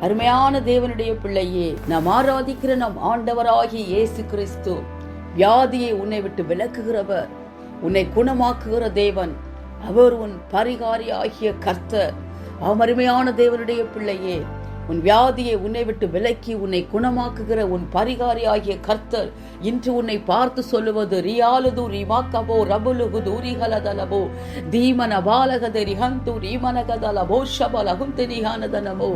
அருமையான தேவனுடைய பிள்ளையே நாம் ஆராதிக்கிற நம் ஆண்டவராகிய இயேசு கிறிஸ்து வியாதியை உன்னை விட்டு விலக்குகிறவர் உன்னை குணமாக்குகிற தேவன் அவர் உன் பரிகாரி ஆகிய கர்த்தர். அவன் அருமையான தேவனுடைய பிள்ளையே உன் வியாதியை உன்னை விட்டு விலக்கி உன்னை குணமாக்குகிற உன் பரிகாரி ஆகிய கர்த்தர் இன்று உன்னை பார்த்து சொல்லுவது ரியாலுது ரிமாக்கபோ ரபுலுகு தூரிகலதலபோ தீமன பாலகத ரிஹந்து ரீமனகதல போஷபல ஹுந்து ரிஹானதனமோ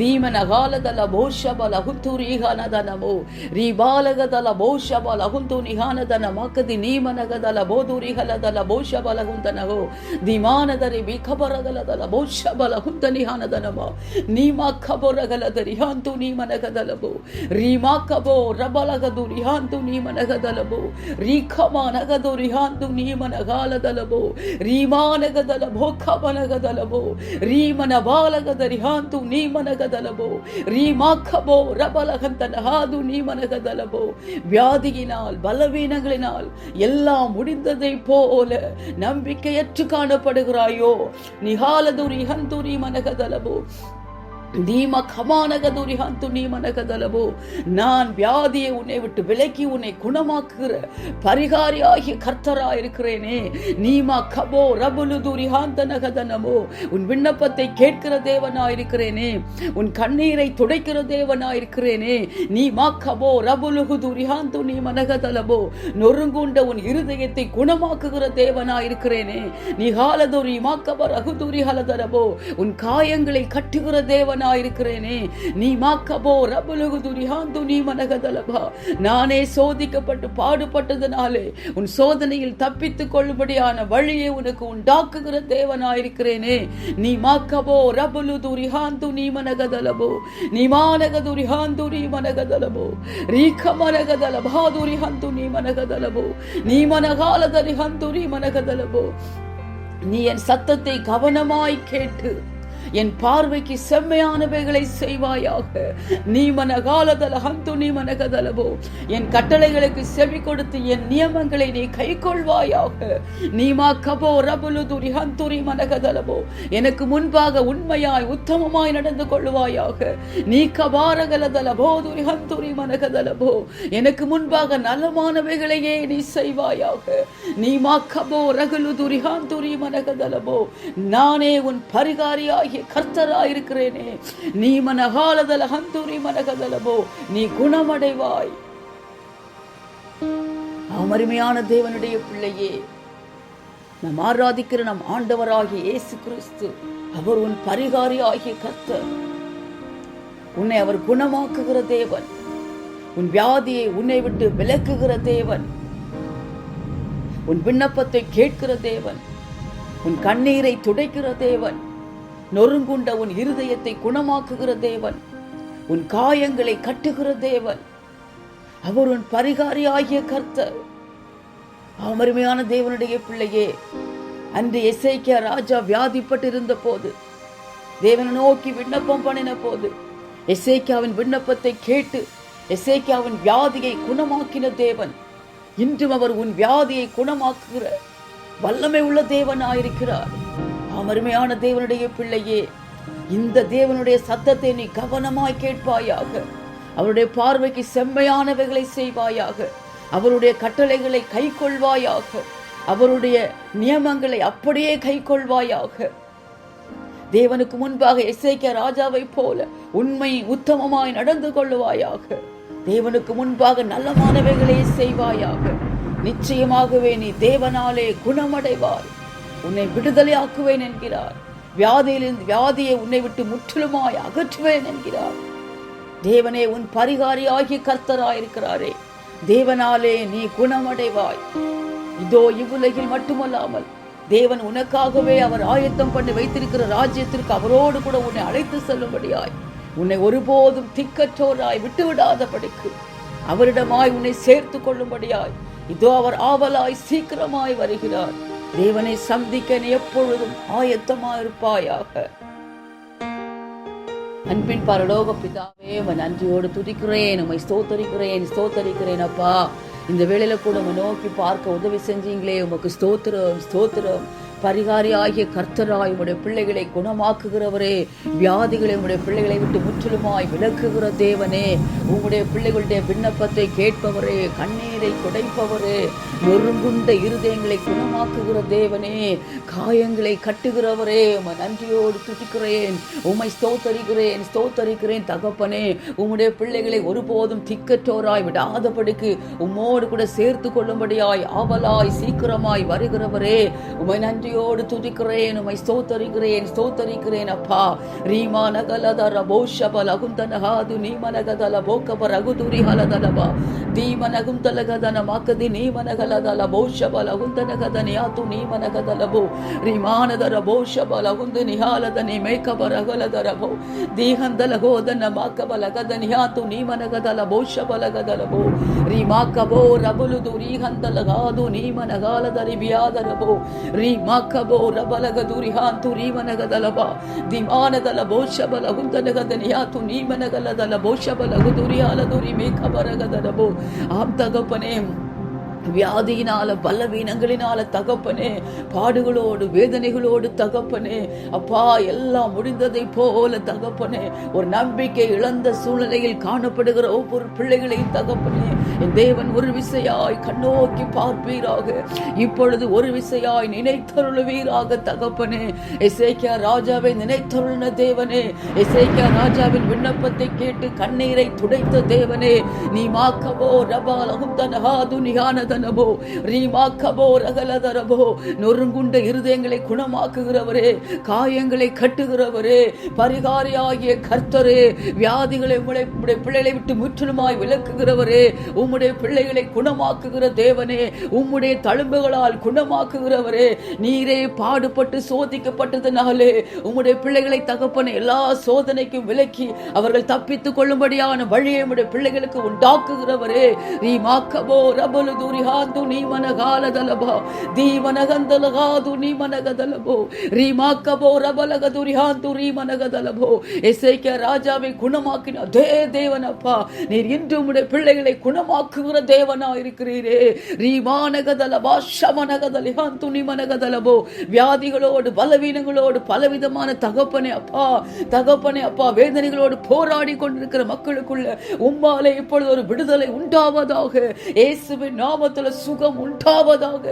தீமன காலதல போஷபல ஹுந்து ரிஹானதனமோ ரிபாலகதல போஷபல ஹுந்து நிஹானதனமாக்கதி நீமனகதல போதுரிகலதல போஷபல ஹுந்தனகோ திமானதரி விகபரகலதல போஷபல ஹுந்த நிஹானதனமோ நீமா கபர ಖಬರಗಲದ ರಿಹಾಂತು ನೀಮನಗದಲಬೋ ರೀಮಾ ಕಬೋ ರಬಲಗದು ರಿಹಾಂತು ನೀಮನಗದಲಬೋ ರೀಖಮಾನಗದು ರಿಹಾಂತು ನೀಮನಗಾಲದಲಬೋ ರೀಮಾನಗದಲ ಭೋಖಮನಗದಲಬೋ ರೀಮನ ಬಾಲಗದ ರಿಹಾಂತು ನೀಮನಗದಲಬೋ ರೀಮಾಖಬೋ ரபலகந்தன ஹாது நீமனகதலபோ வியாதியினால் பலவீனங்களினால் எல்லாம் முடிந்ததை போல நம்பிக்கையற்று காணப்படுகிறாயோ நிகாலதுரி ஹந்துரி மனகதலபோ நான் வியாதியை உன்னை விட்டு விலக்கி உன்னை குணமாக்குகிற பரிகாரி ஆகிய கர்த்தரா இருக்கிறேனே நீமா கபோ ரபுலுதுரி நகதனமோ. உன் விண்ணப்பத்தை கேட்கிற தேவனா இருக்கிறேனே உன் கண்ணீரை துடைக்கிற தேவனா இருக்கிறேனே நீ மாக்கபோ ரபுலுகுது ரிஹாந்து நீ மனகதலபோ நொறுங்குண்ட உன் இருதயத்தை குணமாக்குகிற தேவனா இருக்கிறேனே நீ ஹாலதுரி மாக்கப ரகுதுரி ஹலதரபோ உன் காயங்களை கட்டுகிற தேவன் இருக்கிறேனே. நீ மாக்கபோ ரபுலகு துரிஹாந்து நீ மனகதலபா. நானே சோதிக்கப்பட்டு பாடுபட்டதனாலே உன் சோதனையில் தப்பித்துக் கொள்ளும்படியான வழியை உனக்கு உண்டாக்குகிற தேவனாயிருக்கிறேனே நீ மாக்கபோ ரபுலு துரிஹாந்து நீ மனகதலபோ. நீ மானகதுரிஹாந்து நீ மனகதலபோ. ரீக மனகதலபா துரிஹந்து நீ மனகதலபோ. நீ மனகாலதரிஹந்து நீ மனகதலபோ. நீ என் சத்தத்தை கவனமாய் கேட்டு என் பார்வைக்கு செம்மையானவைகளை செய்வாயாக. நீ மனகாலதல ஹந்து நீ மனகதலவோ. என் கட்டளைகளுக்கு செவி கொடுத்து என் நியமங்களை நீ கை கொள்வாயாக நீமா கபோ ரபுலுதுரி ஹந்துரி மனகதலவோ. எனக்கு முன்பாக உண்மையாய் உத்தமமாய் நடந்து கொள்வாயாக நீ கபாரகலதல துரி ஹந்துரி மனகதலவோ. எனக்கு முன்பாக நலமானவைகளையே நீ செய்வாயாக. நீ மா கபோ ரகுலுதுரி ஹந்துரி மனகதலவோ. நானே உன் பரிகாரியாகி பரிகாரியாகிய கர்த்தராயிருக்கிறேனே. நீ மனகாலதல ஹந்தூரி மனகதலபோ நீ குணமடைவாய். அமருமையான தேவனுடைய பிள்ளையே நம் ஆராதிக்கிற நம் ஆண்டவராகிய இயேசு கிறிஸ்து அவர் உன் பரிகாரி ஆகிய கர்த்தர். உன்னை அவர் குணமாக்குகிற தேவன். உன் வியாதியை உன்னை விட்டு விலக்குகிற தேவன். உன் விண்ணப்பத்தை கேட்கிற தேவன். உன் கண்ணீரை துடைக்கிற தேவன். நொறுங்குண்ட உன் இருதயத்தை குணமாக்குகிற தேவன். உன் காயங்களை கட்டுகிற தேவன். அவர் உன் பரிகாரி ஆகிய கர்த்தர். அமருமையான தேவனுடைய பிள்ளையே அன்று எசேக்கியா ராஜா வியாதிப்பட்டிருந்த போது தேவனை நோக்கி விண்ணப்பம் பண்ணின போது எசேக்கியாவின் விண்ணப்பத்தை கேட்டு எசேக்கியாவின் வியாதியை குணமாக்கின தேவன். இன்றும் அவர் உன் வியாதியை குணமாக்குகிற வல்லமை உள்ள தேவனாயிருக்கிறார். அருமையான தேவனுடைய பிள்ளையே இந்த தேவனுடைய சத்தத்தை நீ கவனமாய் கேட்பாயாக. அவருடைய பார்வைக்கு செம்மையானவைகளை செய்வாயாக. அவருடைய கட்டளைகளை கை கொள்வாயாக அவருடைய நியமங்களை அப்படியே கை கொள்வாயாக தேவனுக்கு முன்பாக இசைக்க ராஜாவை போல உண்மை உத்தமமாய் நடந்து கொள்ளுவாயாக. தேவனுக்கு முன்பாக நல்லமானவைகளை செய்வாயாக. நிச்சயமாகவே நீ தேவனாலே குணமடைவாய். உன்னை விடுதலையாக்குவேன் என்கிறார். வியாதியிலிருந்து வியாதியை உன்னை விட்டு முற்றிலுமாய் அகற்றுவேன் என்கிறார். தேவனே உன் பரிகாரி ஆகிய கர்த்தராயிருக்கிறாரே. தேவனாலே நீ குணமடைவாய். இதோ இவ்வுலகில் மட்டுமல்லாமல் தேவன் உனக்காகவே அவர் ஆயத்தம் பண்ணி வைத்திருக்கிற ராஜ்யத்திற்கு அவரோடு கூட உன்னை அழைத்து செல்லும்படியாய் உன்னை ஒருபோதும் திக்கற்றோராய் விட்டுவிடாதபடிக்கு அவரிடமாய் உன்னை சேர்த்து கொள்ளும்படியாய் இதோ அவர் ஆவலாய் சீக்கிரமாய் வருகிறார். தேவனை சந்திக்க நீ எப்பொழுதும் ஆயத்தமாயிருப்பாயாக அன்பின் பரலோக பிதாவே உன் நன்றியோடு துதிக்கிறேன் உம்மை ஸ்தோத்தரிக்கிறேன் ஸ்தோத்தரிக்கிறேன் அப்பா. இந்த வேளையில கூட உம்மை நோக்கி பார்க்க உதவி செஞ்சீங்களே உமக்கு ஸ்தோத்திரம் ஸ்தோத்திரம். பரிகாரியாகிய கர்த்தராய் உடைய பிள்ளைகளை குணமாக்குகிறவரே வியாதிகளை உடைய பிள்ளைகளை விட்டு முற்றிலுமாய் விளக்குகிற தேவனே. உங்களுடைய பிள்ளைகளுடைய விண்ணப்பத்தை கேட்பவரே கண்ணீரை குடைப்பவரே நொறுங்குண்ட இருதயங்களை குணமாக்குகிற தேவனே காயங்களை கட்டுகிறவரே உம்மை நன்றியோடு துதிக்கிறேன் உமை ஸ்தோத்தரிக்கிறேன் ஸ்தோத்தரிக்கிறேன் தகப்பனே உம்முடைய பிள்ளைகளை ஒருபோதும் திக்கற்றோராய் விடாதபடிக்கு உம்மோடு கூட சேர்த்து கொள்ளும்படியாய் ஆவலாய் சீக்கிரமாய் வருகிறவரே உமை நன்றியோடு துதிக்கிறேன் உமை ஸ்தோத்தரிக்கிறேன் ஸ்தோத்தரிக்கிறேன் அப்பா. ரீமா நகலதர போஷப லகுந்தனகாது நீமனகதல போ లోకవ రఘుదూరి హలదలబ దీమనగుంతలగదన మాకది నీమనగలదల భౌషబలగుంతనగద నియాతు నీమనగదలబు రిమానదర భౌషబలగుందు నిహాలద నీ మేకబ రగలదరభో దీహందలగోదన మాకబలగద నియాతు నీమనగదల భౌషబలగదలబు రిమాకబో రబులుదు రీహంతలగాదు నీమనగాలద రిబియాదరబో రిమాకబో రబలగదు రిహాంతు రీమనగదలబ దిమానదల భౌషబలగుంతనగద నియాతు నీమనగలదల భౌషబలగుదు சூரியாலதுரி மேகபரகதரபோ ஆம் தகப்பனே வியாதியினால பலவீனங்களினால தகப்பனே பாடுகளோடு வேதனைகளோடு தகப்பனே அப்பா எல்லாம் முடிந்ததை போல தகப்பனே ஒரு நம்பிக்கை இழந்த சூழ்நிலையில் காணப்படுகிற ஒவ்வொரு பிள்ளைகளையும் தகப்பனே என் தேவன் ஒரு விசையாய் கண்ணோக்கி பார்ப்பீராக. இப்பொழுது ஒரு விசையாய் நினைத்தருளுவீராக தகப்பனே. இசைக்கியா ராஜாவை நினைத்தருளின தேவனே இசைக்கியா ராஜாவின் விண்ணப்பத்தை கேட்டு கண்ணீரை துடைத்த தேவனே. நீ மாக்கவோ ரபால் அகுந்தனஹாது நிகானதனபோ ரீமாக்கபோ ரகலதரபோ நொறுங்குண்ட இருதயங்களை குணமாக்குகிறவரே காயங்களை கட்டுகிறவரே பரிகாரியாகிய கர்த்தரே வியாதிகளை உம்முடைய உம்முடைய பிள்ளைகளை விட்டு முற்றிலுமாய் விளக்குகிறவரே உம்முடைய பிள்ளைகளை குணமாக்குகிற தேவனே உம்முடைய தழும்புகளால் குணமாக்குகிறவரே நீரே பாடுபட்டு சோதிக்கப்பட்டதுனாலே உம்முடைய பிள்ளைகளை தகப்பன எல்லா சோதனைக்கும் விலக்கி அவர்கள் தப்பித்துக் கொள்ளும்படியான வழியை உம்முடைய பிள்ளைகளுக்கு உண்டாக்குகிறவரே நீ மாக்கபோ ரபலு துரிஹாந்து நீ மனகாலதலபா தீமனகந்தலகாது நீ மனகதலபோ ரீ மாக்கபோ ரபலக துரிஹாந்து ரீ மனகதலபோ. எசைக்க ராஜாவை குணமாக்கின அதே தேவனப்பா நீர் இன்று உடைய பிள்ளைகளை குணமாக்குகிற தேவனா இருக்கிறீரே. ரீமானகதலபா ஷமனகதலிஹாந்து நீ மனகதலபோ. வியாதிகளோடு பலவீனங்களோடு பலவிதமான தகப்பனே அப்பா தகப்பனே அப்பா வேதனைகளோடு போராடி கொண்டிருக்கிற மக்களுக்குள்ள உம்மாலே இப்பொழுது ஒரு விடுதலை உண்டாவதாக. இயேசுவின் நாம நாமத்துல சுகம் உண்டாவதாக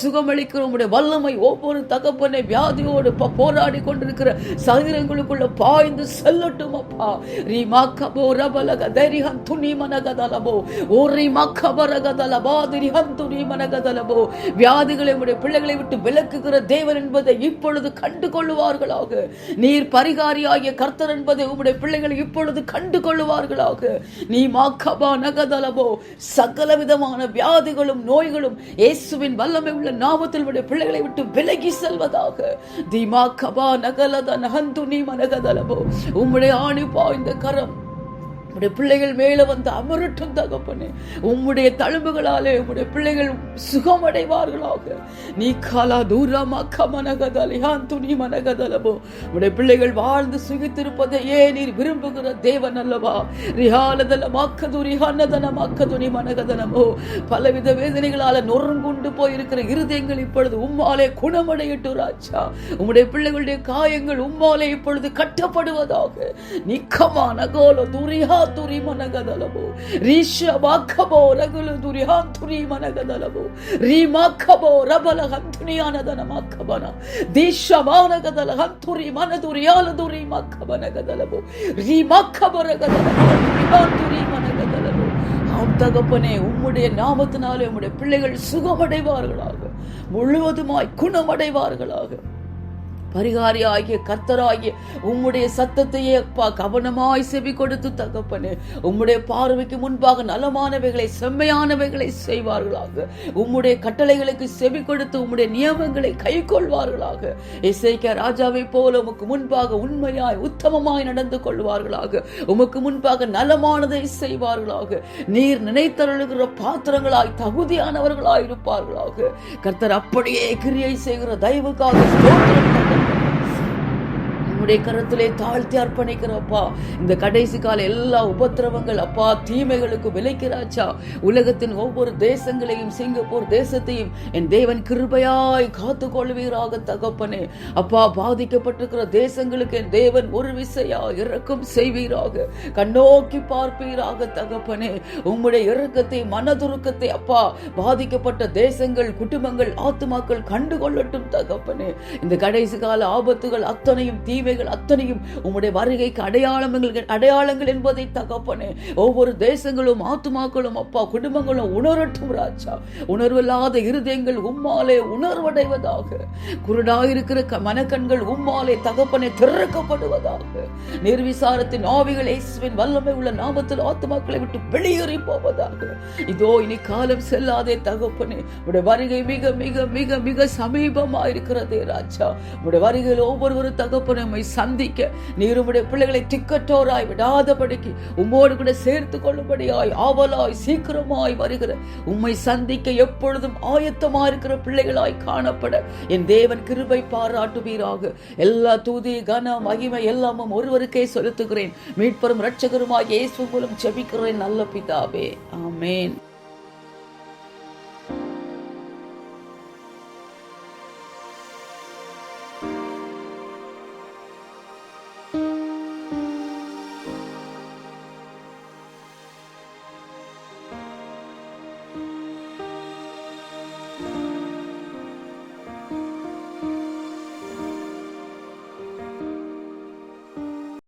சுகமளிக்கிற உம்முடைய வல்லமை ஒவ்வொரு தகப்பனை வியாதியோடு போராடி கொண்டிருக்கிற சதுரங்களுக்குள்ள பாய்ந்து செல்லட்டும் அப்பா. ரீ கபோ ரபலக தரிஹம் துணி மனகதலபோ ஓ ரீமா கபரகதலபா திரிஹம் துணி மனகதலபோ வியாதிகளை உடைய பிள்ளைகளை விட்டு விலக்குகிற தேவன் என்பதை இப்பொழுது கண்டு கொள்ளுவார்களாக நீர் பரிகாரியாகிய கர்த்தர் என்பதை உம்முடைய பிள்ளைகளை இப்பொழுது கண்டு கொள்ளுவார்களாக நீ மாக்கபா நகதலபோ. சகல விதமான வியாதிகளும் நோய்களும் இயேசுவின் வல்லமை உள்ள நாமத்தில் உடைய பிள்ளைகளை விட்டு விலகி செல்வதாக. தீமா கபா நகலத நகந்து நீ மனகதலபோ. உம்முடைய ஆணி பாய்ந்த கரம். உம்முடைய பிள்ளைகள் மேலே வந்து அமரட்டும் தகப்பனே. உம்முடைய தழும்புகளாலே உம்முடைய பிள்ளைகள் சுகமடைவார்களாக. நீ காலா தூரமா கமனகதலியான் துணி மனகதலபோ. உம்முடைய பிள்ளைகள் வாழ்ந்து சுகித்திருப்பதை ஏன் நீர் விரும்புகிற தேவன் அல்லவா? ரிஹாலதல மாக்கது ரிஹானதன மாக்கதுனி மனகதனமோ பலவித வேதனைகளால நொறுங்குண்டு போயிருக்கிற இருதயங்கள் இப்பொழுது உம்மாலே குணமடையட்டு ராஜா. உம்முடைய பிள்ளைகளுடைய காயங்கள் உம்மாலே இப்பொழுது கட்டப்படுவதாக. நிக்கமா நகோல துரிஹா துரி மனகதலபோ ரீஷ மாக்கபோ ரகுல துரிஹா துரி மனகதலபோ ரீமாக்கபோ ரபல ஹந்துனியானதன மாக்கபன தீஷமானகதல ஹந்துரி மனதுரியால துரி மாக்கபனகதலபோ ரீமாக்கபரகதலபோ துரி మనగదలము ஆம் தகப்பனே உம்முடைய நாமத்தினாலே உம்முடைய பிள்ளைகள் சுகமடைவார்களாக. முழுவதுமாய் குணமடைவார்களாக. பரிகாரி ஆகிய கர்த்தராகிய உம்முடைய சத்தத்தையே அப்பா கவனமாய் செவி கொடுத்து தகப்பனே. உம்முடைய பார்வைக்கு முன்பாக நலமானவைகளை செம்மையானவைகளை செய்வார்களாக. உம்முடைய கட்டளைகளுக்கு செவி கொடுத்து உம்முடைய நியமங்களை கை கொள்வார்களாக. இசைக்க ராஜாவை போல உமக்கு முன்பாக உண்மையாய் உத்தமமாய் நடந்து கொள்வார்களாக. உமக்கு முன்பாக நலமானதை செய்வார்களாக. நீர் நினைத்தருளுகிற பாத்திரங்களாய் தகுதியானவர்களாய் இருப்பார்களாக. கர்த்தர் அப்படியே கிரியை செய்கிற தயவுக்காக ஸ்தோத்திரம் உம்முடைய கரத்திலே தாழ்த்தி அர்ப்பணிக்கிறப்பா இந்த கடைசி கால எல்லா உபத்திரவங்கள் அப்பா தீமைகளுக்கு விலைக்கிறாச்சா உலகத்தின் ஒவ்வொரு தேசங்களையும் சிங்கப்பூர் தேசத்தையும் என் தேவன் கிருபையாய் காத்து கொள்வீராக தகப்பனே. அப்பா பாதிக்கப்பட்டிருக்கிற தேசங்களுக்கு என் தேவன் ஒரு விசையா இறக்கம் செய்வீராக கண்ணோக்கி பார்ப்பீராக தகப்பனே. உம்முடைய இறக்கத்தை மனதுருக்கத்தை அப்பா பாதிக்கப்பட்ட தேசங்கள் குடும்பங்கள் ஆத்துமாக்கள் கண்டு கொள்ளட்டும் தகப்பனே. இந்த கடைசி கால ஆபத்துகள் அத்தனையும் தீமைகள் அத்தனையும் உம்முடைய வருகைக்கு அடையாளங்கள் அடையாளங்கள் என்பதை தகப்பனே. ஒவ்வொரு தேசங்களும் ஆத்துமாக்களும் அப்பா குடும்பங்களும் உணரட்டும் ராஜா. உணர்வில்லாத இருதயங்கள் உம்மாலே உணர்வடைவதாக. குருடாயிருக்கிற க- மனக்கண்கள் உம்மாலே தகப்பனை திறக்கப்படுவதாக. நிர்விசாரத்தின் ஆவிகள் இயேசுவின் வல்லமை உள்ள நாமத்தில் ஆத்துமாக்களை விட்டு வெளியேறி போவதாக. இதோ இனி காலம் செல்லாதே தகப்பனே. உடைய வருகை மிக மிக மிக மிக சமீபமா இருக்கிறதே ராஜா. உடைய வருகையில் ஒவ்வொருவரும் தகப்பனை உம்மை சந்திக்க. நீர் உம்முடைய பிள்ளைகளை திக்கற்றோராய் விடாதபடிக்கு உம்மோடு கூட சேர்த்து கொள்ளும்படியாய் ஆவலாய் சீக்கிரமாய் வருகிற. உம்மை சந்திக்க எப்பொழுதும் ஆயத்தமா இருக்கிற பிள்ளைகளாய் காணப்பட. என் தேவன் கிருபை பாராட்டுவீராக. எல்லா தூதி கன மகிமை எல்லாமும் ஒருவருக்கே செலுத்துகிறேன். மீட்பரும் இரட்சகருமாய் இயேசு மூலம் ஜெபிக்கிறேன் நல்ல பிதாவே. ஆமேன்.